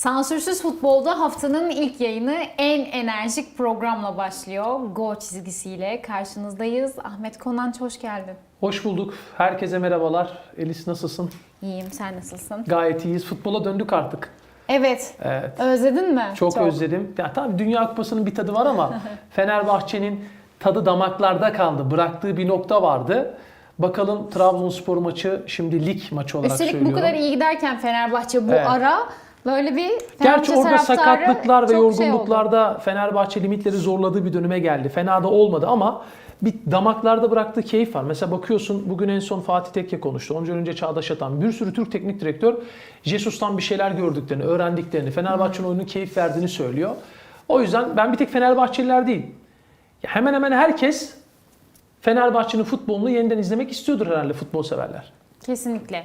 Sansürsüz futbolda haftanın ilk yayını en enerjik programla başlıyor. Go çizgisiyle karşınızdayız. Ahmet Konanç hoş geldin. Hoş bulduk. Herkese merhabalar. Elis nasılsın? İyiyim, sen nasılsın? Gayet iyiyiz. Futbola döndük artık. Evet, Evet. özledin mi? Çok, özledim. Ya tabii Dünya Kupası'nın bir tadı var ama Fenerbahçe'nin tadı damaklarda kaldı. Bıraktığı bir nokta vardı. Bakalım Trabzonspor maçı şimdi lig maçı olarak Üstelik söylüyorum. bu kadar iyi giderken Fenerbahçe bu Evet. ara böyle bir Gerçi Fenerbahçe orada taraftarı sakatlıklar ve şey yorgunluklarda Fenerbahçe limitleri zorladığı bir döneme geldi. Fena da olmadı ama bir damaklarda bıraktığı keyif var. Mesela bakıyorsun bugün en son Fatih Tekke konuştu. Onca önce Çağdaş Atan. Bir sürü Türk teknik direktör Jesus'tan bir şeyler gördüklerini, öğrendiklerini, Fenerbahçe'nin oyunun keyif verdiğini söylüyor. O yüzden ben bir tek Fenerbahçeliler değil. Ya Hemen hemen herkes Fenerbahçe'nin futbolunu yeniden izlemek istiyordur herhalde futbol severler. Kesinlikle.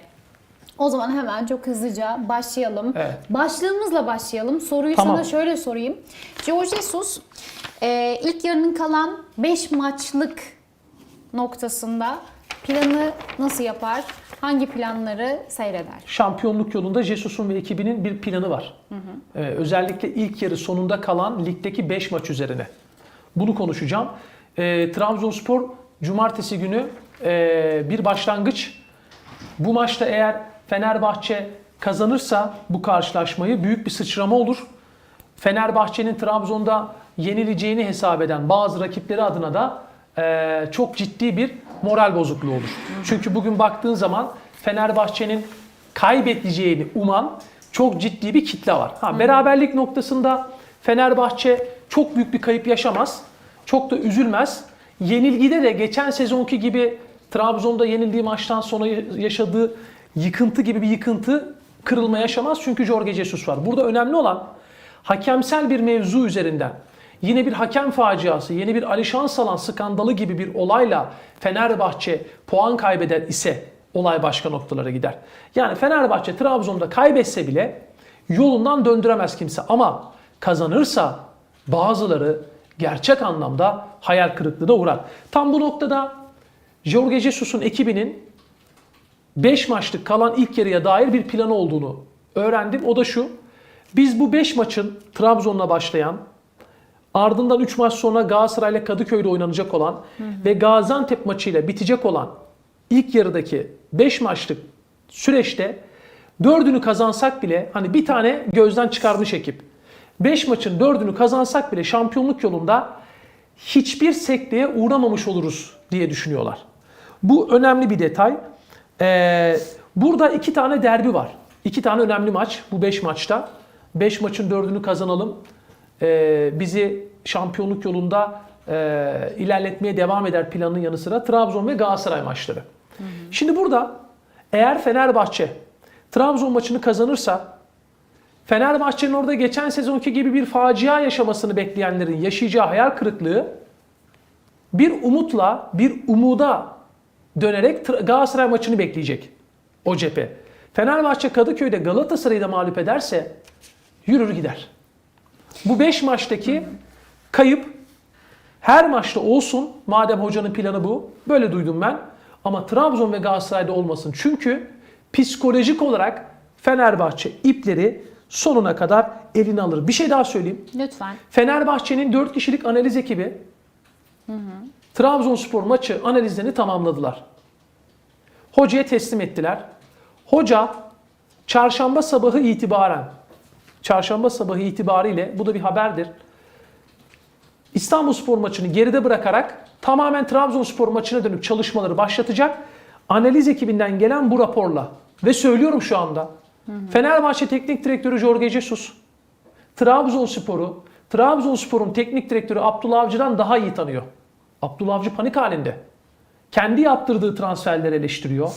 O zaman hemen çok hızlıca başlayalım. Evet. Başlığımızla başlayalım. Soruyu Tamam. sana şöyle sorayım. Jorge Jesus e, ilk yarının kalan 5 maçlık noktasında planı nasıl yapar? Hangi planları seyreder? şampiyonluk yolunda Jesus'un ve ekibinin bir planı var. Ee, özellikle ilk yarı sonunda kalan ligdeki 5 maç üzerine. Bunu konuşacağım. Ee, Trabzonspor cumartesi günü e, bir başlangıç. Bu maçta eğer Fenerbahçe kazanırsa bu karşılaşmayı büyük bir sıçrama olur. Fenerbahçe'nin Trabzon'da yenileceğini hesap eden bazı rakipleri adına da e, çok ciddi bir moral bozukluğu olur. Çünkü bugün baktığın zaman Fenerbahçe'nin kaybedeceğini uman çok ciddi bir kitle var. Ha, beraberlik noktasında Fenerbahçe çok büyük bir kayıp yaşamaz. Çok da üzülmez. Yenilgide de geçen sezonki gibi Trabzon'da yenildiği maçtan sonra yaşadığı yıkıntı gibi bir yıkıntı kırılma yaşamaz. Çünkü Jorge Jesus var. Burada önemli olan hakemsel bir mevzu üzerinden yine bir hakem faciası, yeni bir Alişan Salan skandalı gibi bir olayla Fenerbahçe puan kaybeder ise olay başka noktalara gider. Yani Fenerbahçe Trabzon'da kaybetse bile yolundan döndüremez kimse ama kazanırsa bazıları gerçek anlamda hayal kırıklığına uğrar. Tam bu noktada Jorge Jesus'un ekibinin 5 maçlık kalan ilk yarıya dair bir planı olduğunu öğrendim. O da şu. Biz bu 5 maçın Trabzon'la başlayan, ardından 3 maç sonra Galatasaray ile Kadıköy'de oynanacak olan ve Gaziantep maçıyla bitecek olan ilk yarıdaki 5 maçlık süreçte dördünü kazansak bile hani bir tane gözden çıkarmış ekip. 5 maçın dördünü kazansak bile şampiyonluk yolunda hiçbir sekteye uğramamış oluruz diye düşünüyorlar. Bu önemli bir detay. Ee, burada iki tane derbi var. İki tane önemli maç bu 5 maçta. 5 maçın dördünü kazanalım. Ee, bizi şampiyonluk yolunda e, ilerletmeye devam eder planının yanı sıra Trabzon ve Galatasaray maçları. Şimdi burada eğer Fenerbahçe Trabzon maçını kazanırsa Fenerbahçe'nin orada geçen sezonki gibi bir facia yaşamasını bekleyenlerin yaşayacağı hayal kırıklığı bir umutla, bir umuda dönerek Galatasaray maçını bekleyecek o cephe. Fenerbahçe Kadıköy'de Galatasaray'ı da mağlup ederse yürür gider. Bu 5 maçtaki kayıp her maçta olsun madem hocanın planı bu. Böyle duydum ben. Ama Trabzon ve Galatasaray'da olmasın. Çünkü psikolojik olarak Fenerbahçe ipleri sonuna kadar eline alır. Bir şey daha söyleyeyim. Lütfen. Fenerbahçe'nin 4 kişilik analiz ekibi Trabzonspor maçı analizlerini tamamladılar. Hocaya teslim ettiler. Hoca çarşamba sabahı itibaren çarşamba sabahı itibariyle bu da bir haberdir. İstanbulspor maçını geride bırakarak tamamen Trabzonspor maçına dönük çalışmaları başlatacak. Analiz ekibinden gelen bu raporla ve söylüyorum şu anda. Fenerbahçe Teknik Direktörü Jorge Jesus Trabzonspor'u Trabzonspor'un teknik direktörü Abdullah Avcı'dan daha iyi tanıyor. Abdullah Avcı panik halinde. Kendi yaptırdığı transferleri eleştiriyor.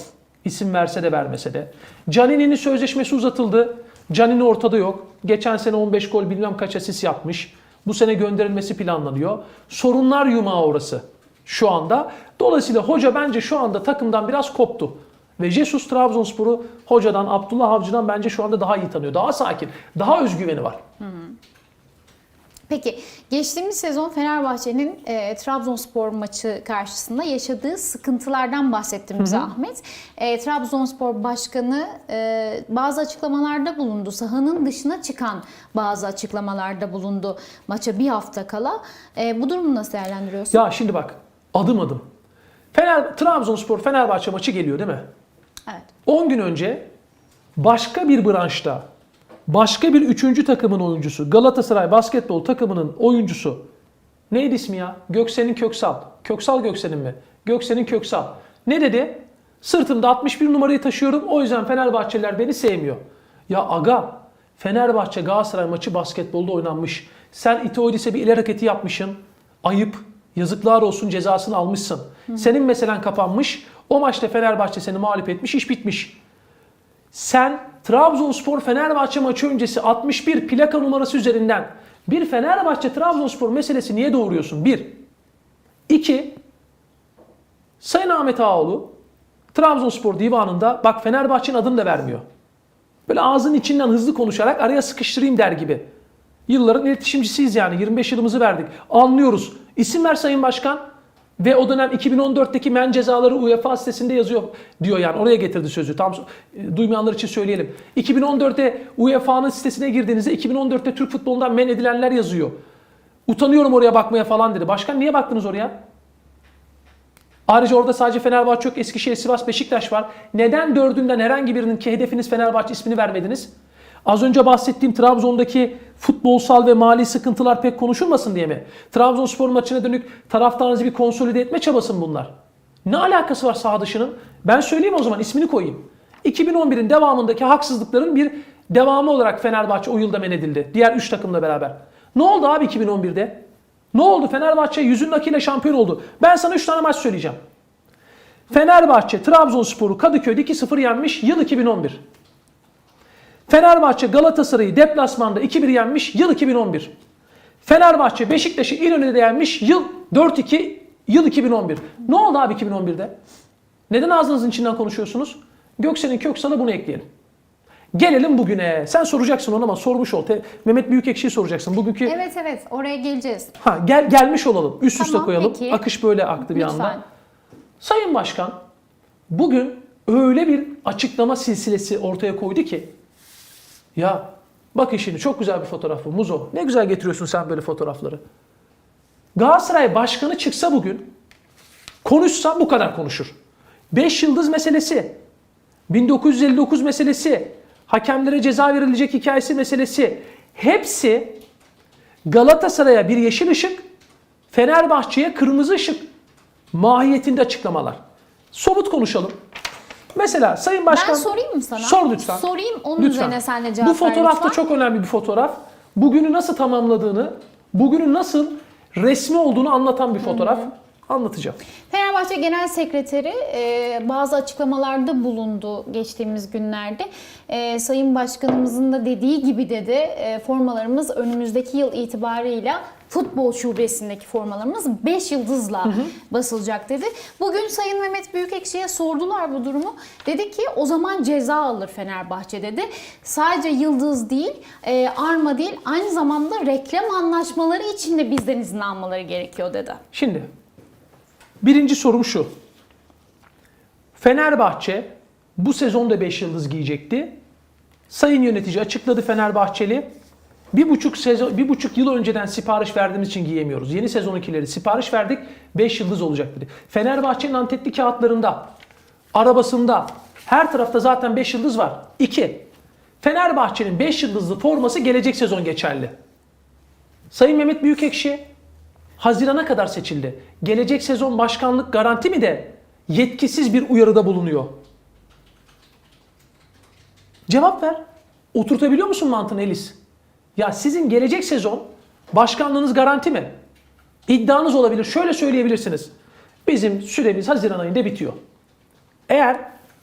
İsim verse de vermese de. Canini'nin sözleşmesi uzatıldı. Canini ortada yok. Geçen sene 15 gol bilmem kaç asist yapmış. Bu sene gönderilmesi planlanıyor. Sorunlar yumağı orası şu anda. Dolayısıyla hoca bence şu anda takımdan biraz koptu. Ve Jesus Trabzonspor'u hocadan, Abdullah Avcı'dan bence şu anda daha iyi tanıyor. Daha sakin, daha özgüveni var. Peki geçtiğimiz sezon Fenerbahçe'nin e, Trabzonspor maçı karşısında yaşadığı sıkıntılardan bahsetti bize Ahmet. E, Trabzonspor Başkanı e, bazı açıklamalarda bulundu. Sahanın dışına çıkan bazı açıklamalarda bulundu maça bir hafta kala. E, bu durumu nasıl değerlendiriyorsun? Ya şimdi bak adım adım. Fener, Trabzonspor Fenerbahçe maçı geliyor değil mi? Evet. 10 gün önce başka bir branşta başka bir üçüncü takımın oyuncusu Galatasaray basketbol takımının oyuncusu neydi ismi ya? Göksen'in Köksal. Köksal Göksen'in mi? Göksen'in Köksal. Ne dedi? Sırtımda 61 numarayı taşıyorum o yüzden Fenerbahçeliler beni sevmiyor. Ya aga Fenerbahçe Galatasaray maçı basketbolda oynanmış. Sen İtoidis'e bir ileri hareketi yapmışsın. Ayıp. Yazıklar olsun cezasını almışsın. Senin meselen kapanmış. O maçta Fenerbahçe seni mağlup etmiş. iş bitmiş. Sen Trabzonspor Fenerbahçe maçı öncesi 61 plaka numarası üzerinden bir Fenerbahçe Trabzonspor meselesi niye doğuruyorsun? Bir. İki. Sayın Ahmet Ağaoğlu Trabzonspor divanında bak Fenerbahçe'nin adını da vermiyor. Böyle ağzın içinden hızlı konuşarak araya sıkıştırayım der gibi. Yılların iletişimcisiyiz yani 25 yılımızı verdik. Anlıyoruz. İsim ver Sayın Başkan. Ve o dönem 2014'teki men cezaları UEFA sitesinde yazıyor diyor yani oraya getirdi sözü. Tam e, duymayanlar için söyleyelim. 2014'te UEFA'nın sitesine girdiğinizde 2014'te Türk futbolundan men edilenler yazıyor. Utanıyorum oraya bakmaya falan dedi. Başkan niye baktınız oraya? Ayrıca orada sadece Fenerbahçe yok, Eskişehir, Sivas, Beşiktaş var. Neden dördünden herhangi birinin ki hedefiniz Fenerbahçe ismini vermediniz? Az önce bahsettiğim Trabzon'daki futbolsal ve mali sıkıntılar pek konuşulmasın diye mi? Trabzonspor maçına dönük taraftarınızı bir konsolide etme çabası mı bunlar? Ne alakası var saha dışının? Ben söyleyeyim o zaman ismini koyayım. 2011'in devamındaki haksızlıkların bir devamı olarak Fenerbahçe o yılda men edildi. Diğer 3 takımla beraber. Ne oldu abi 2011'de? Ne oldu? Fenerbahçe yüzün akıyla şampiyon oldu. Ben sana 3 tane maç söyleyeceğim. Fenerbahçe Trabzonspor'u Kadıköy'de 2-0 yenmiş yıl 2011. Fenerbahçe Galatasaray'ı deplasmanda 2-1 yenmiş yıl 2011. Fenerbahçe Beşiktaş'ı İnönü'de yenmiş yıl 4-2 yıl 2011. Ne oldu abi 2011'de? Neden ağzınızın içinden konuşuyorsunuz? Göksel'in Köksal'a bunu ekleyelim. Gelelim bugüne. Sen soracaksın onu ama sormuş ol. Te- Mehmet Büyükekşi'yi soracaksın. Bugünkü Evet evet oraya geleceğiz. ha gel gelmiş olalım. Üst üste Tamam, koyalım. peki. Akış böyle aktı bir Lütfen. anda. Sayın Başkan bugün öyle bir açıklama silsilesi ortaya koydu ki ya bakın şimdi çok güzel bir fotoğraf bu Muzo. Ne güzel getiriyorsun sen böyle fotoğrafları. Galatasaray Başkanı çıksa bugün konuşsa bu kadar konuşur. 5 yıldız meselesi, 1959 meselesi, hakemlere ceza verilecek hikayesi meselesi hepsi Galatasaray'a bir yeşil ışık, Fenerbahçe'ye kırmızı ışık mahiyetinde açıklamalar. Somut konuşalım. Mesela Sayın Başkan... Ben sorayım mı sana? Sor lütfen. Sorayım onun Lütfen. üzerine sen de cevap Bu fotoğraf da çok önemli bir fotoğraf. Bugünü nasıl tamamladığını, bugünün nasıl resmi olduğunu anlatan bir fotoğraf. Anlatacağım. Fenerbahçe Genel Sekreteri e, bazı açıklamalarda bulundu geçtiğimiz günlerde. E, Sayın Başkanımızın da dediği gibi dedi e, formalarımız önümüzdeki yıl itibarıyla futbol şubesindeki formalarımız 5 yıldızla basılacak dedi. Bugün Sayın Mehmet Büyükekşi'ye sordular bu durumu. Dedi ki o zaman ceza alır Fenerbahçe dedi. Sadece yıldız değil, e, arma değil aynı zamanda reklam anlaşmaları için de bizden izin almaları gerekiyor dedi. Şimdi birinci sorum şu. Fenerbahçe bu sezonda 5 yıldız giyecekti. Sayın yönetici açıkladı Fenerbahçeli. Bir buçuk, sezon, bir buçuk yıl önceden sipariş verdiğimiz için giyemiyoruz. Yeni sezonunkileri sipariş verdik 5 yıldız olacak dedi. Fenerbahçe'nin antetli kağıtlarında, arabasında, her tarafta zaten 5 yıldız var. 2. Fenerbahçe'nin 5 yıldızlı forması gelecek sezon geçerli. Sayın Mehmet Büyükekşi Haziran'a kadar seçildi. Gelecek sezon başkanlık garanti mi de yetkisiz bir uyarıda bulunuyor? Cevap ver. Oturtabiliyor musun mantığını Elis? Ya sizin gelecek sezon başkanlığınız garanti mi? İddianız olabilir. Şöyle söyleyebilirsiniz. Bizim süremiz Haziran ayında bitiyor. Eğer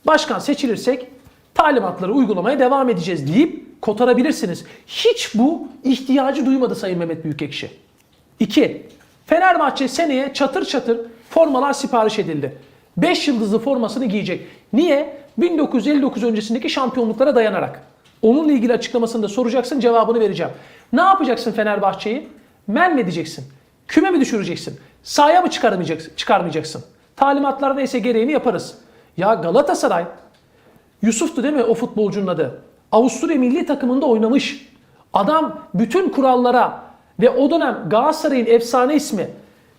başkan seçilirsek talimatları uygulamaya devam edeceğiz deyip kotarabilirsiniz. Hiç bu ihtiyacı duymadı Sayın Mehmet Büyükekşi. 2. Fenerbahçe seneye çatır çatır formalar sipariş edildi. 5 yıldızlı formasını giyecek. Niye? 1959 öncesindeki şampiyonluklara dayanarak. Onunla ilgili açıklamasını da soracaksın cevabını vereceğim. Ne yapacaksın Fenerbahçe'yi? Men mi edeceksin? Küme mi düşüreceksin? Sahaya mı çıkarmayacaksın? çıkarmayacaksın? Talimatlar neyse gereğini yaparız. Ya Galatasaray, Yusuf'tu değil mi o futbolcunun adı? Avusturya milli takımında oynamış. Adam bütün kurallara ve o dönem Galatasaray'ın efsane ismi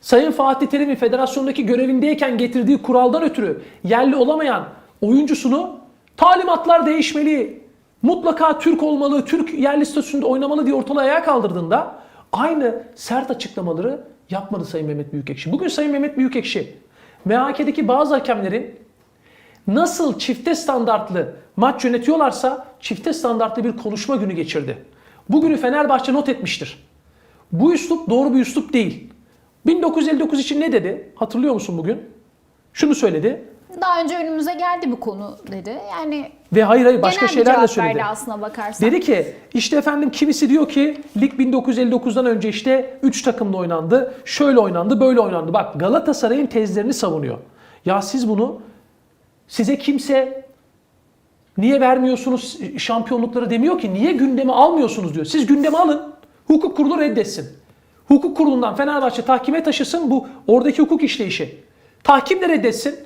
Sayın Fatih Terim'in federasyondaki görevindeyken getirdiği kuraldan ötürü yerli olamayan oyuncusunu talimatlar değişmeli, mutlaka Türk olmalı, Türk yerli statüsünde oynamalı diye ortalığa ayağa kaldırdığında aynı sert açıklamaları yapmadı Sayın Mehmet Büyükekşi. Bugün Sayın Mehmet Büyükekşi MHK'deki bazı hakemlerin nasıl çifte standartlı maç yönetiyorlarsa çifte standartlı bir konuşma günü geçirdi. Bugünü Fenerbahçe not etmiştir. Bu üslup doğru bir üslup değil. 1959 için ne dedi? Hatırlıyor musun bugün? Şunu söyledi. Daha önce önümüze geldi bu konu dedi. Yani Ve hayır hayır başka şeyler de söyledi. aslına bakarsan. Dedi ki işte efendim kimisi diyor ki lig 1959'dan önce işte 3 takımla oynandı. Şöyle oynandı, böyle oynandı. Bak Galatasaray'ın tezlerini savunuyor. Ya siz bunu size kimse niye vermiyorsunuz şampiyonlukları demiyor ki. Niye gündeme almıyorsunuz diyor. Siz gündeme alın. Hukuk kurulu reddetsin. Hukuk kurulundan Fenerbahçe tahkime taşısın bu oradaki hukuk işleyişi. Tahkim de reddetsin.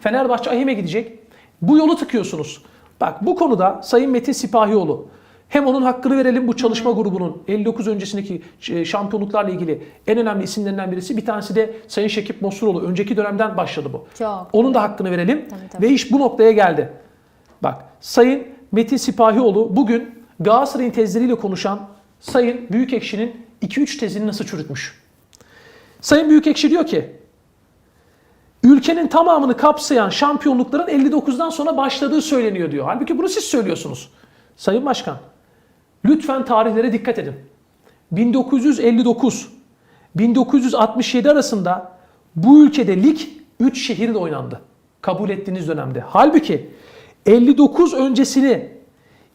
Fenerbahçe ahime gidecek. Bu yolu tıkıyorsunuz. Bak bu konuda Sayın Metin Sipahioğlu hem onun hakkını verelim bu çalışma grubunun 59 öncesindeki e, şampiyonluklarla ilgili en önemli isimlerinden birisi. Bir tanesi de Sayın Şekip Mosuroğlu. Önceki dönemden başladı bu. Çok. Onun da hakkını verelim. Tabii, tabii. Ve iş bu noktaya geldi. Bak Sayın Metin Sipahioğlu bugün Galatasaray'ın tezleriyle konuşan Sayın Büyükekşi'nin 2-3 tezini nasıl çürütmüş. Sayın Büyükekşi diyor ki ülkenin tamamını kapsayan şampiyonlukların 59'dan sonra başladığı söyleniyor diyor. Halbuki bunu siz söylüyorsunuz. Sayın Başkan, lütfen tarihlere dikkat edin. 1959 1967 arasında bu ülkede lig 3 şehirde oynandı. Kabul ettiğiniz dönemde. Halbuki 59 öncesini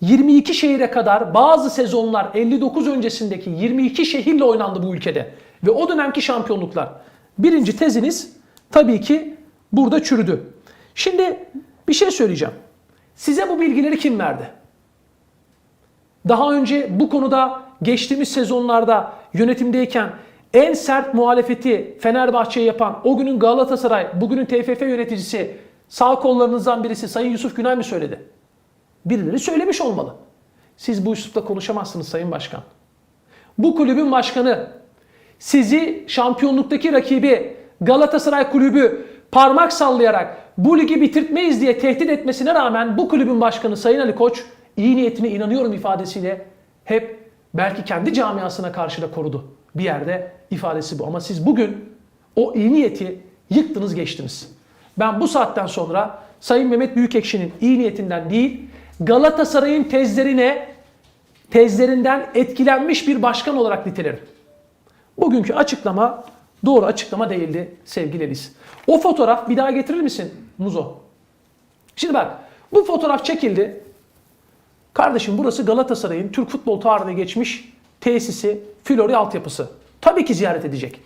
22 şehire kadar bazı sezonlar 59 öncesindeki 22 şehirle oynandı bu ülkede. Ve o dönemki şampiyonluklar. Birinci teziniz tabii ki burada çürüdü. Şimdi bir şey söyleyeceğim. Size bu bilgileri kim verdi? Daha önce bu konuda geçtiğimiz sezonlarda yönetimdeyken en sert muhalefeti Fenerbahçe'ye yapan o günün Galatasaray, bugünün TFF yöneticisi sağ kollarınızdan birisi Sayın Yusuf Günay mı söyledi? Birileri söylemiş olmalı. Siz bu üslupla konuşamazsınız Sayın Başkan. Bu kulübün başkanı sizi şampiyonluktaki rakibi Galatasaray kulübü parmak sallayarak bu ligi bitirtmeyiz diye tehdit etmesine rağmen bu kulübün başkanı Sayın Ali Koç iyi niyetine inanıyorum ifadesiyle hep belki kendi camiasına karşı da korudu. Bir yerde ifadesi bu. Ama siz bugün o iyi niyeti yıktınız geçtiniz. Ben bu saatten sonra Sayın Mehmet Büyükekşi'nin iyi niyetinden değil Galatasaray'ın tezlerine tezlerinden etkilenmiş bir başkan olarak nitelerim. Bugünkü açıklama doğru açıklama değildi sevgili Elis. O fotoğraf bir daha getirir misin Muzo? Şimdi bak bu fotoğraf çekildi. Kardeşim burası Galatasaray'ın Türk futbol tarihine geçmiş tesisi, Flori altyapısı. Tabii ki ziyaret edecek.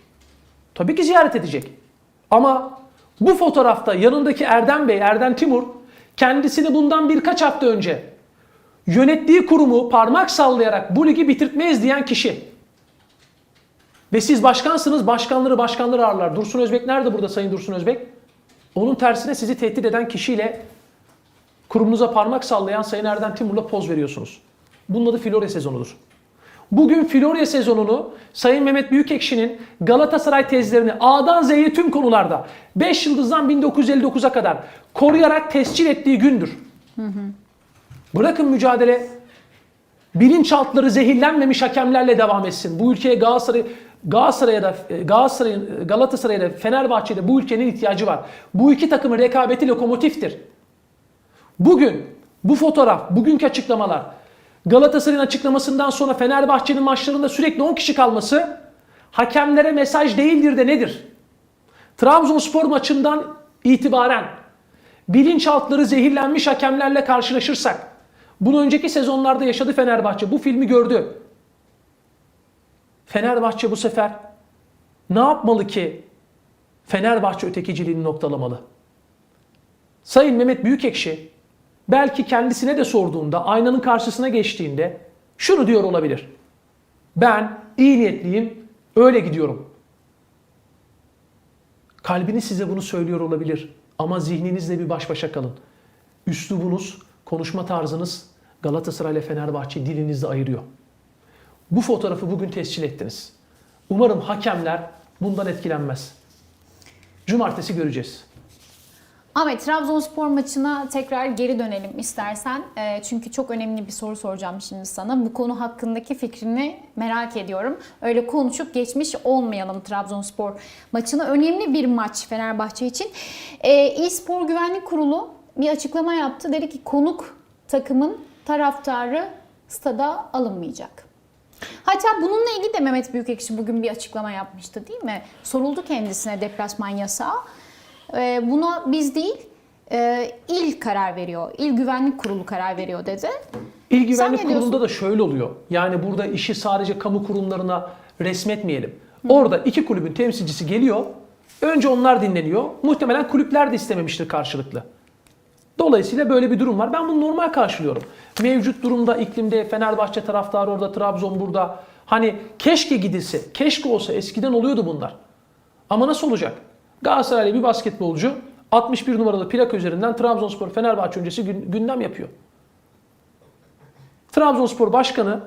Tabii ki ziyaret edecek. Ama bu fotoğrafta yanındaki Erdem Bey, Erdem Timur kendisini bundan birkaç hafta önce yönettiği kurumu parmak sallayarak bu ligi bitirtmeyiz diyen kişi. Ve siz başkansınız, başkanları başkanları ağırlar. Dursun Özbek nerede burada Sayın Dursun Özbek? Onun tersine sizi tehdit eden kişiyle kurumunuza parmak sallayan Sayın Erdem Timur'la poz veriyorsunuz. Bunun adı Florya sezonudur. Bugün Florya sezonunu Sayın Mehmet Büyükekşi'nin Galatasaray tezlerini A'dan Z'ye tüm konularda 5 yıldızdan 1959'a kadar koruyarak tescil ettiği gündür. Bırakın mücadele bilinçaltları zehirlenmemiş hakemlerle devam etsin. Bu ülkeye Galatasaray Galatasaray'a da Galatasaray'ın Galatasaray'a da Fenerbahçe'de bu ülkenin ihtiyacı var. Bu iki takımın rekabeti lokomotiftir. Bugün bu fotoğraf, bugünkü açıklamalar Galatasaray'ın açıklamasından sonra Fenerbahçe'nin maçlarında sürekli 10 kişi kalması hakemlere mesaj değildir de nedir? Trabzonspor maçından itibaren bilinçaltları zehirlenmiş hakemlerle karşılaşırsak bunu önceki sezonlarda yaşadı Fenerbahçe. Bu filmi gördü. Fenerbahçe bu sefer ne yapmalı ki Fenerbahçe ötekiciliğini noktalamalı? Sayın Mehmet Büyükekşi belki kendisine de sorduğunda, aynanın karşısına geçtiğinde şunu diyor olabilir. Ben iyi niyetliyim, Öyle gidiyorum. Kalbiniz size bunu söylüyor olabilir. Ama zihninizle bir baş başa kalın. Üslubunuz, konuşma tarzınız Galatasaray ile Fenerbahçe dilinizde ayırıyor. Bu fotoğrafı bugün tescil ettiniz. Umarım hakemler bundan etkilenmez. Cumartesi göreceğiz. Ahmet Trabzonspor maçına tekrar geri dönelim istersen. Ee, çünkü çok önemli bir soru soracağım şimdi sana. Bu konu hakkındaki fikrini merak ediyorum. Öyle konuşup geçmiş olmayalım Trabzonspor maçına. Önemli bir maç Fenerbahçe için. Ee, İ-Spor Güvenlik Kurulu bir açıklama yaptı. Dedi ki konuk takımın taraftarı stada alınmayacak. Hatta bununla ilgili de Mehmet Büyükekşi bugün bir açıklama yapmıştı değil mi? Soruldu kendisine deplasman yasağı. Ee, buna biz değil, e, il karar veriyor. İl Güvenlik Kurulu karar veriyor dedi. İl Güvenlik? Kurulu'nda da şöyle oluyor. Yani burada işi sadece kamu kurumlarına resmetmeyelim. Orada iki kulübün temsilcisi geliyor. Önce onlar dinleniyor. Muhtemelen kulüpler de istememiştir karşılıklı. Dolayısıyla böyle bir durum var. Ben bunu normal karşılıyorum. Mevcut durumda iklimde Fenerbahçe taraftarı orada, Trabzon burada. Hani keşke gidilse, keşke olsa eskiden oluyordu bunlar. Ama nasıl olacak? Galatasaraylı bir basketbolcu 61 numaralı plak üzerinden Trabzonspor Fenerbahçe öncesi gün- gündem yapıyor. Trabzonspor Başkanı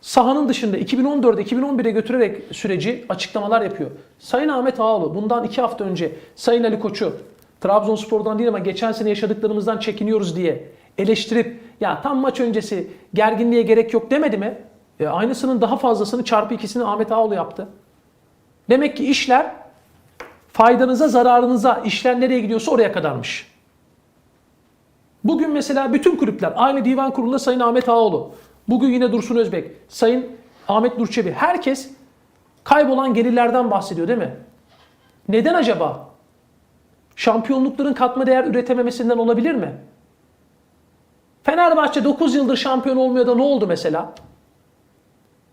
sahanın dışında 2014'e 2011'e götürerek süreci açıklamalar yapıyor. Sayın Ahmet Ağaoğlu bundan iki hafta önce Sayın Ali Koç'u Trabzonspor'dan değil ama geçen sene yaşadıklarımızdan çekiniyoruz diye eleştirip ya tam maç öncesi gerginliğe gerek yok demedi mi? E, aynısının daha fazlasını çarpı ikisini Ahmet Ağaoğlu yaptı. Demek ki işler faydanıza zararınıza işler nereye gidiyorsa oraya kadarmış. Bugün mesela bütün kulüpler aynı divan kurulunda Sayın Ahmet Ağaoğlu, bugün yine Dursun Özbek, Sayın Ahmet Durçebi herkes kaybolan gelirlerden bahsediyor değil mi? Neden acaba? Şampiyonlukların katma değer üretememesinden olabilir mi? Fenerbahçe 9 yıldır şampiyon olmuyor da ne oldu mesela?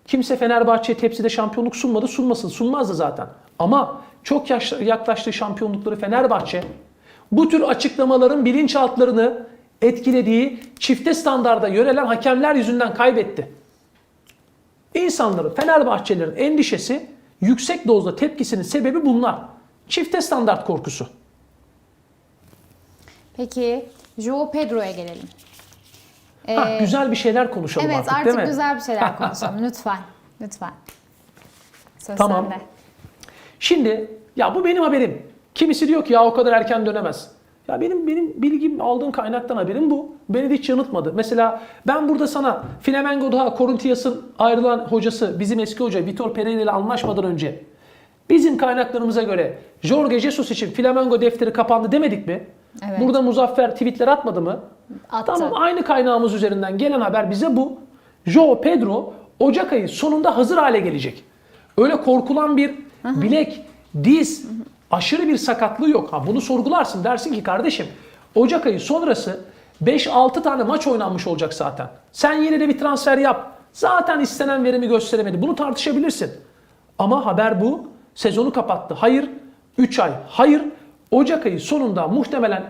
Kimse Fenerbahçe'ye tepside şampiyonluk sunmadı, sunmasın, sunmazdı zaten. Ama çok yaklaştığı şampiyonlukları Fenerbahçe bu tür açıklamaların bilinçaltlarını etkilediği çifte standarda yönelen hakemler yüzünden kaybetti. İnsanların, Fenerbahçelilerin endişesi, yüksek dozda tepkisinin sebebi bunlar. Çifte standart korkusu. Peki Joao Pedro'ya gelelim. Ha, Ee, güzel bir şeyler konuşalım evet artık, artık, değil mi? güzel bir şeyler konuşalım lütfen. Lütfen. Söz Tamam. sende. Şimdi ya bu benim haberim. Kimisi diyor ki ya o kadar erken dönemez. Ya benim benim bilgim aldığım kaynaktan haberim bu. Beni de hiç yanıltmadı. Mesela ben burada sana Flamengo'da Corinthians'ın ayrılan hocası bizim eski hoca Vitor Pereira ile anlaşmadan önce bizim kaynaklarımıza göre Jorge Jesus için Flamengo defteri kapandı demedik mi? Evet. Burada Muzaffer tweetler atmadı mı? Attı. Tamam aynı kaynağımız üzerinden gelen haber bize bu. Joao Pedro Ocak ayı sonunda hazır hale gelecek. Öyle korkulan bir bilek, diz, aşırı bir sakatlığı yok. Ha bunu sorgularsın dersin ki kardeşim Ocak ayı sonrası 5-6 tane maç oynanmış olacak zaten. Sen yine de bir transfer yap. Zaten istenen verimi gösteremedi. Bunu tartışabilirsin. Ama haber bu. Sezonu kapattı. Hayır. 3 ay. Hayır. Ocak ayı sonunda muhtemelen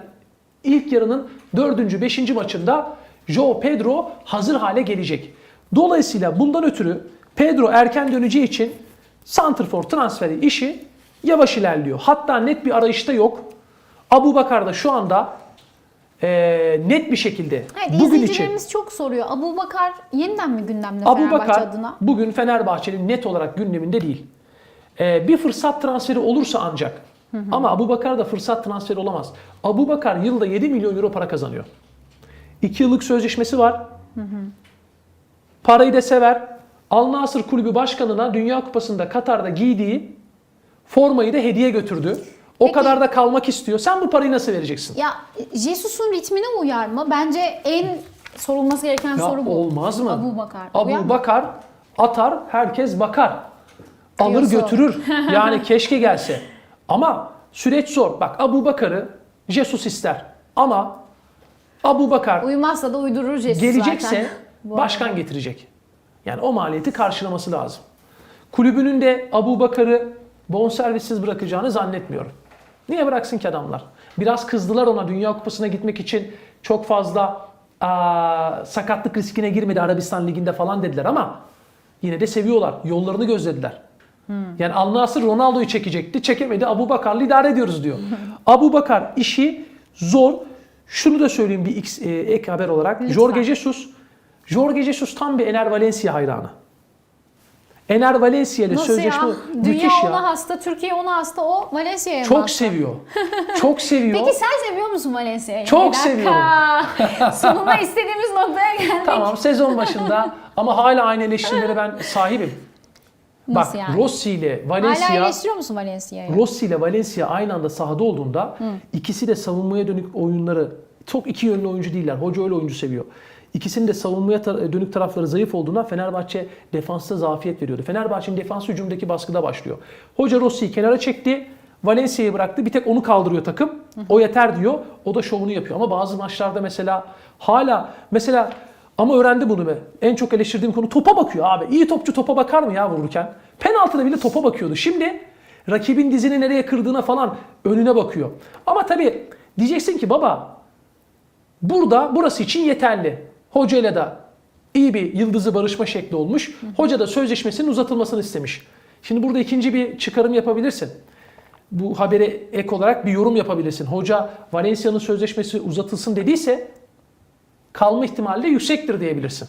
ilk yarının 4. 5. maçında Joao Pedro hazır hale gelecek. Dolayısıyla bundan ötürü Pedro erken döneceği için Santrfor transferi işi yavaş ilerliyor. Hatta net bir arayışta yok. Abu Bakar da şu anda eee, net bir şekilde Evet, bugün için çok soruyor. Abu Bakar yeniden mi gündemde Abu Fenerbahçe Bakar adına? bugün Fenerbahçe'nin net olarak gündeminde değil. Ee, bir fırsat transferi olursa ancak. Ama Abu Bakar da fırsat transferi olamaz. Abu Bakar yılda 7 milyon euro para kazanıyor. 2 yıllık sözleşmesi var. Parayı da sever. Al Nasır Kulübü Başkanı'na Dünya Kupası'nda Katar'da giydiği formayı da hediye götürdü. O Peki- kadar da kalmak istiyor. Sen bu parayı nasıl vereceksin? Ya Jesus'un ritmine uyar mı? Bence en sorulması gereken Ya soru bu. olmaz mı? Abu Bakar. Uyar Abu mı? Bakar atar, herkes bakar. Alır Diyorsun. götürür. Yani keşke gelse. Ama süreç zor. Bak Abu Bakar'ı Jesus ister. Ama Abu Bakar Uymazsa da uydurur Jesus gelecekse zaten. Bu başkan arada. getirecek. Yani o maliyeti karşılaması lazım. Kulübünün de Abu Bakar'ı bonservissiz bırakacağını zannetmiyorum. Niye bıraksın ki adamlar? Biraz kızdılar ona Dünya Kupası'na gitmek için çok fazla aa, sakatlık riskine girmedi Arabistan Ligi'nde falan dediler ama yine de seviyorlar. Yollarını gözlediler. Yani Al Nassr Ronaldo'yu çekecekti. Çekemedi. Abu Bakar'la idare ediyoruz diyor. Abu Bakar işi zor. Şunu da söyleyeyim bir X, e, ek haber olarak. Lütfen. Jorge Jesus Jorge Jesus tam bir Ener Valencia hayranı. Ener Valencia ile sözleşme ya? müthiş Dünya ya. ona hasta, Türkiye ona hasta, o Valencia'ya Çok hasta? seviyor. Çok seviyor. Peki sen seviyor musun Valencia'yı? Çok seviyorum. Sonunda istediğimiz noktaya geldik. Tamam sezon başında ama hala aynı eleştirilere ben sahibim. Nasıl Bak yani? Rossi ile Hala Valencia eleştiriyor musun Valencia'yı? Rossi ile Valencia aynı anda sahada olduğunda ikisi de savunmaya dönük oyunları çok iki yönlü oyuncu değiller. Hoca öyle oyuncu seviyor. İkisinin de savunmaya tar- dönük tarafları zayıf olduğundan Fenerbahçe defansta zafiyet veriyordu. Fenerbahçe'nin defans hücumdaki baskıda başlıyor. Hoca Rossi'yi kenara çekti. Valencia'yı bıraktı. Bir tek onu kaldırıyor takım. O yeter diyor. O da şovunu yapıyor. Ama bazı maçlarda mesela hala mesela ama öğrendi bunu be. En çok eleştirdiğim konu topa bakıyor abi. İyi topçu topa bakar mı ya vururken? Penaltıda bile topa bakıyordu. Şimdi rakibin dizini nereye kırdığına falan önüne bakıyor. Ama tabii diyeceksin ki baba burada burası için yeterli. Hocayla da iyi bir yıldızı barışma şekli olmuş. Hoca da sözleşmesinin uzatılmasını istemiş. Şimdi burada ikinci bir çıkarım yapabilirsin. Bu habere ek olarak bir yorum yapabilirsin. Hoca Valencia'nın sözleşmesi uzatılsın dediyse kalma ihtimali de yüksektir diyebilirsin.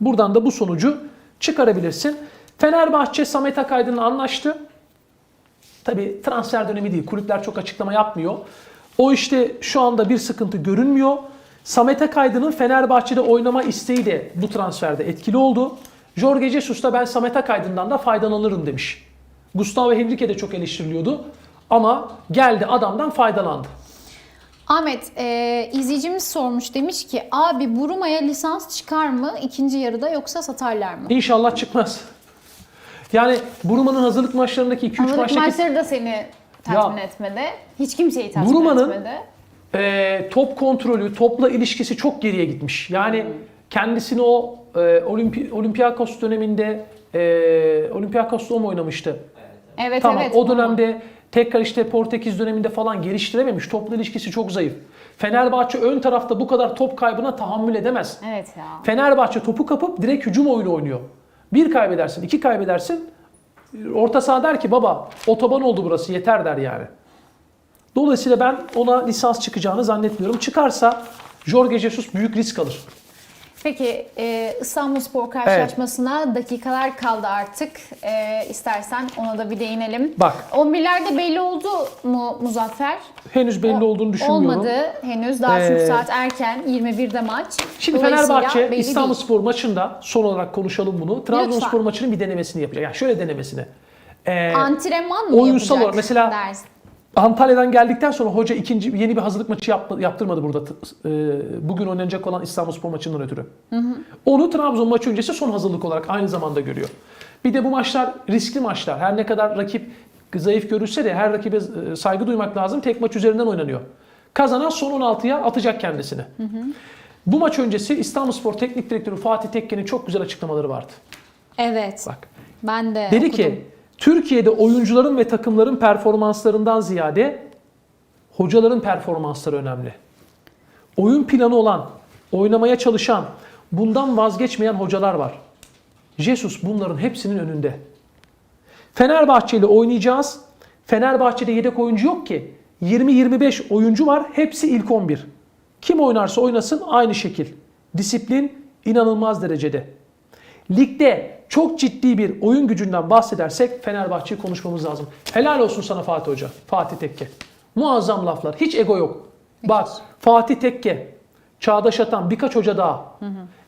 Buradan da bu sonucu çıkarabilirsin. Fenerbahçe Samet Akaydın'la anlaştı. Tabi transfer dönemi değil. Kulüpler çok açıklama yapmıyor. O işte şu anda bir sıkıntı görünmüyor. Samet Akaydın'ın Fenerbahçe'de oynama isteği de bu transferde etkili oldu. Jorge Jesus da ben Samet Akaydın'dan da faydalanırım demiş. Gustavo Henrique de çok eleştiriliyordu. Ama geldi adamdan faydalandı. Ahmet, e, izleyicimiz sormuş demiş ki abi Buruma'ya lisans çıkar mı ikinci yarıda yoksa satarlar mı? İnşallah çıkmaz. Yani Buruma'nın hazırlık maçlarındaki 2-3 Hazırlık maçtaki maçları da seni tatmin etmedi. Hiç kimseyi tatmin Buruma'nın- etmedi. e, top kontrolü, topla ilişkisi çok geriye gitmiş. Yani kendisini o e, Olimpi, Olympiakos döneminde e, Olympiakos'ta o mu oynamıştı? Evet tamam evet. o Buruma. dönemde tekrar işte Portekiz döneminde falan geliştirememiş. Topla ilişkisi çok zayıf. Fenerbahçe ön tarafta bu kadar top kaybına tahammül edemez. Evet ya. Fenerbahçe topu kapıp direkt hücum oyunu oynuyor. Bir kaybedersin, iki kaybedersin. Orta saha der ki baba otoban oldu burası yeter der yani. Dolayısıyla ben ona lisans çıkacağını zannetmiyorum. Çıkarsa Jorge Jesus büyük risk alır. Peki e, İstanbulspor karşılaşmasına dakikalar kaldı artık. E, istersen ona da bir değinelim. Bak 11'lerde belli oldu mu Muzaffer? henüz belli O- olduğunu düşünmüyorum. Olmadı henüz. Daha çünkü Ee, saat erken. 21'de maç. Şimdi Fenerbahçe belli değil. İstanbulspor maçında son olarak konuşalım bunu. Trabzonspor Lütfen. maçının bir denemesini yapacak. Yani şöyle denemesini. Ee, Antrenman mı oyunsal yapacak olarak mesela- dersin? Antalya'dan geldikten sonra hoca ikinci yeni bir hazırlık maçı yapma- yaptırmadı burada. E, bugün oynanacak olan İstanbulspor maçından ötürü. Onu Trabzon maçı öncesi son hazırlık olarak aynı zamanda görüyor. Bir de bu maçlar riskli maçlar. Her ne kadar rakip zayıf görülse de her rakibe e, saygı duymak lazım. Tek maç üzerinden oynanıyor. Kazanan son 16'ya atacak kendisini. Bu maç öncesi İstanbulspor Teknik Direktörü Fatih Tekke'nin çok güzel açıklamaları vardı. Evet. Bak. Ben de Dedi okudum. ki Türkiye'de oyuncuların ve takımların performanslarından ziyade hocaların performansları önemli. Oyun planı olan, oynamaya çalışan, bundan vazgeçmeyen hocalar var. Jesus bunların hepsinin önünde. Fenerbahçe ile oynayacağız. Fenerbahçe'de yedek oyuncu yok ki. 20-25 oyuncu var. Hepsi ilk 11. Kim oynarsa oynasın aynı şekil. Disiplin inanılmaz derecede. Ligde çok ciddi bir oyun gücünden bahsedersek Fenerbahçe'yi konuşmamız lazım. Helal olsun sana Fatih Hoca, Fatih Tekke. Muazzam laflar, hiç ego yok. Bak Fatih Tekke, Çağdaş Atan, birkaç hoca daha.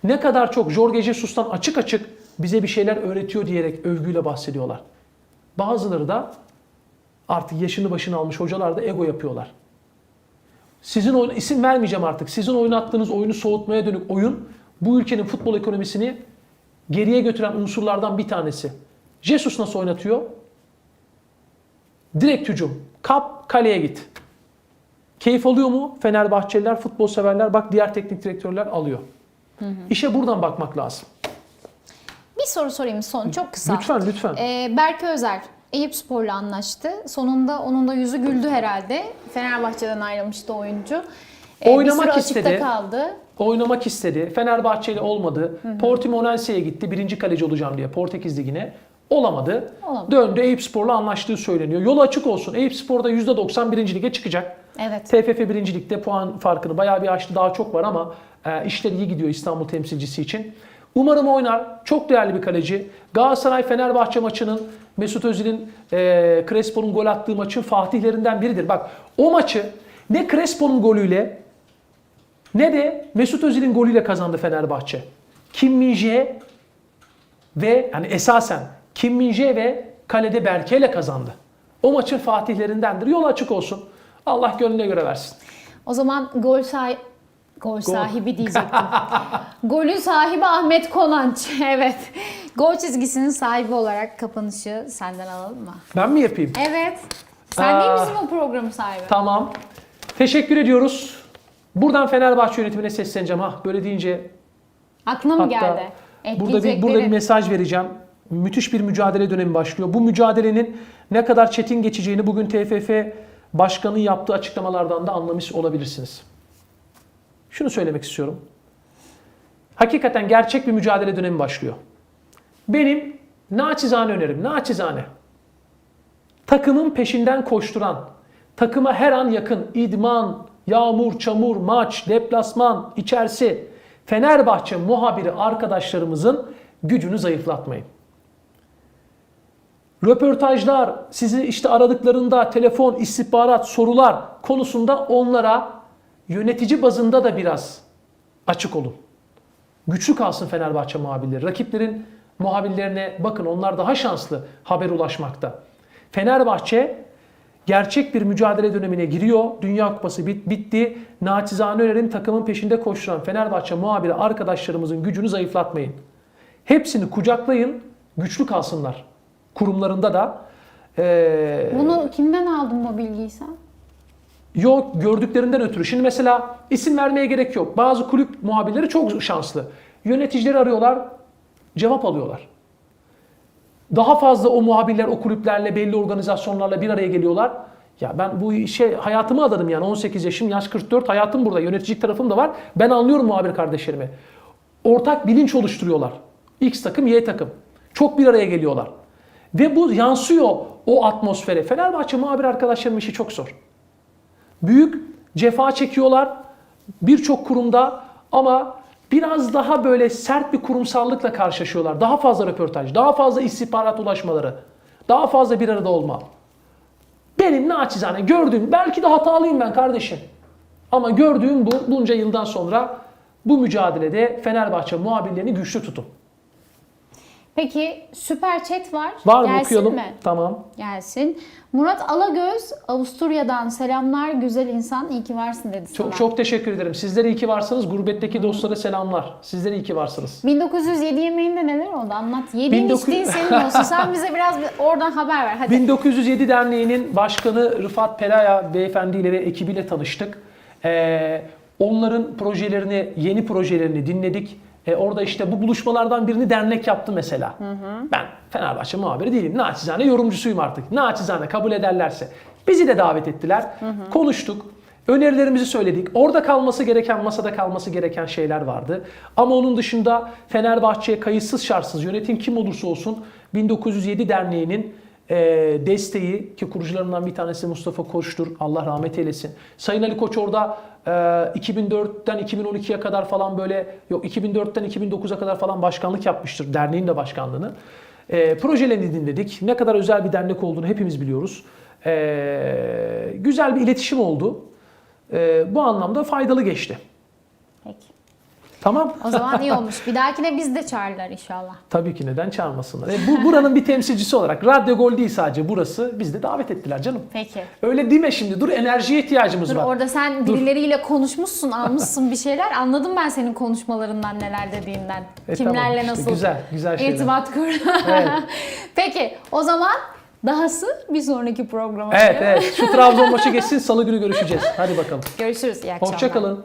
Ne kadar çok Jorge Jesus'tan açık açık bize bir şeyler öğretiyor diyerek övgüyle bahsediyorlar. Bazıları da artık yaşını başını almış hocalar da ego yapıyorlar. Sizin oyun, isim vermeyeceğim artık. Sizin oynattığınız oyunu soğutmaya dönük oyun bu ülkenin futbol ekonomisini geriye götüren unsurlardan bir tanesi. Jesus nasıl oynatıyor? Direkt hücum. Kap kaleye git. Keyif alıyor mu? Fenerbahçeliler, futbol severler, bak diğer teknik direktörler alıyor. İşe buradan bakmak lazım. Bir soru sorayım son çok kısa. Lütfen lütfen. Ee, Berke Özer Eyüp Spor'la anlaştı. Sonunda onun da yüzü güldü herhalde. Fenerbahçe'den ayrılmıştı oyuncu. Ee, Oynamak bir süre istedi. kaldı. Oynamak istedi. Fenerbahçeli olmadı. Portimonense'ye gitti. Birinci kaleci olacağım diye Portekiz Ligi'ne. Olamadı. Olamadı. Döndü Eyüp Spor'la anlaştığı söyleniyor. Yolu açık olsun. Eyüp Spor'da %90 birinci lige çıkacak. Evet. TFF birinci ligde puan farkını bayağı bir açtı. Daha çok var ama e, işler iyi gidiyor İstanbul temsilcisi için. Umarım oynar. Çok değerli bir kaleci. Galatasaray-Fenerbahçe maçının Mesut Özil'in e, Crespo'nun gol attığı maçın fatihlerinden biridir. Bak o maçı ne Crespo'nun golüyle ne de Mesut Özil'in golüyle kazandı Fenerbahçe. Kim Min-jae ve yani esasen Kim Min-jae ve kalede Berke ile kazandı. O maçın fatihlerindendir. Yol açık olsun. Allah gönlüne göre versin. O zaman gol sahibi Gol sahibi diyecektim. Golün sahibi Ahmet Konanç. Evet. Gol çizgisinin sahibi olarak kapanışı senden alalım mı? Ben mi yapayım? Evet. Sen değil Aa. misin o programın sahibi? Tamam. Teşekkür ediyoruz. Buradan Fenerbahçe yönetimine sesleneceğim. Ha böyle deyince Aklına mı geldi? burada bir burada bir mesaj vereceğim. Müthiş bir mücadele dönemi başlıyor. Bu mücadelenin ne kadar çetin geçeceğini bugün TFF Başkanı yaptığı açıklamalardan da anlamış olabilirsiniz. Şunu söylemek istiyorum. Hakikaten gerçek bir mücadele dönemi başlıyor. Benim naçizane önerim, naçizane. Takımın peşinden koşturan, takıma her an yakın idman, yağmur, çamur, maç, deplasman, içerisi Fenerbahçe muhabiri arkadaşlarımızın gücünü zayıflatmayın. Röportajlar, sizi işte aradıklarında telefon, istihbarat, sorular konusunda onlara yönetici bazında da biraz açık olun. Güçlü kalsın Fenerbahçe muhabirleri. Rakiplerin muhabirlerine bakın onlar daha şanslı haber ulaşmakta. Fenerbahçe gerçek bir mücadele dönemine giriyor. Dünya Kupası bit, bitti. Naçizane önerim takımın peşinde koşturan Fenerbahçe muhabiri arkadaşlarımızın gücünü zayıflatmayın. Hepsini kucaklayın, güçlü kalsınlar. Kurumlarında da. Ee, Bunu kimden aldın bu bilgiyi sen? Yok gördüklerinden ötürü. Şimdi mesela isim vermeye gerek yok. Bazı kulüp muhabirleri çok şanslı. Yöneticileri arıyorlar, cevap alıyorlar. Daha fazla o muhabirler o kulüplerle belli organizasyonlarla bir araya geliyorlar. Ya ben bu işe hayatımı adadım yani 18 yaşım, yaş 44, hayatım burada. Yöneticilik tarafım da var. Ben anlıyorum muhabir kardeşlerimi. Ortak bilinç oluşturuyorlar. X takım, Y takım. Çok bir araya geliyorlar. Ve bu yansıyor o atmosfere. Fenerbahçe muhabir arkadaşlarımın işi çok zor büyük cefa çekiyorlar birçok kurumda ama biraz daha böyle sert bir kurumsallıkla karşılaşıyorlar. Daha fazla röportaj, daha fazla istihbarat ulaşmaları, daha fazla bir arada olma. Benim naçizane gördüğüm, belki de hatalıyım ben kardeşim. Ama gördüğüm bu, bunca yıldan sonra bu mücadelede Fenerbahçe muhabirlerini güçlü tutun. Peki süper chat var. Var mı Gelsin okuyalım? mi? Tamam. Gelsin. Murat Alagöz Avusturya'dan selamlar güzel insan iyi ki varsın dedi sana. Çok, çok teşekkür ederim. Sizlere iyi ki varsınız. Gurbetteki dostlara selamlar. Sizlere iyi ki varsınız. 1907 yemeğinde neler oldu anlat. Yediğin 1900 içtiğin senin olsun. Sen bize biraz bir oradan haber ver. Hadi. 1907 Derneği'nin başkanı Rıfat Pelaya beyefendiyle ve ekibiyle tanıştık. Ee, onların projelerini, yeni projelerini dinledik. Ee, orada işte bu buluşmalardan birini dernek yaptı mesela. Ben Fenerbahçe muhabiri değilim. Naçizane yorumcusuyum artık. Naçizane kabul ederlerse. Bizi de davet ettiler. Konuştuk. Önerilerimizi söyledik. Orada kalması gereken, masada kalması gereken şeyler vardı. Ama onun dışında Fenerbahçe'ye kayıtsız şartsız yönetim kim olursa olsun 1907 Derneği'nin e, desteği ki kurucularından bir tanesi Mustafa Koç'tur. Allah rahmet eylesin. Sayın Ali Koç orada e, 2004'ten 2012'ye kadar falan böyle yok 2004'ten 2009'a kadar falan başkanlık yapmıştır. Derneğin de başkanlığını. E, projelerini dinledik. Ne kadar özel bir dernek olduğunu hepimiz biliyoruz. E, güzel bir iletişim oldu. E, bu anlamda faydalı geçti. Peki. Tamam. O zaman iyi olmuş. Bir dahakine biz de çağırırlar inşallah. Tabii ki neden çağırmasınlar. E, bu buranın bir temsilcisi olarak Radyo Gol değil sadece burası. Biz de davet ettiler canım. Peki. Öyle deme şimdi. Dur enerjiye ihtiyacımız Dur var. orada sen Dur. birileriyle konuşmuşsun, almışsın bir şeyler. Anladım ben senin konuşmalarından neler dediğinden. E, Kimlerle tamam, işte nasıl güzel, güzel şeyler. irtibat kur. Evet. Peki o zaman dahası bir sonraki programa. Evet evet. Şu Trabzon maçı geçsin. Salı günü görüşeceğiz. Hadi bakalım. Görüşürüz. İyi akşamlar. Hoşçakalın.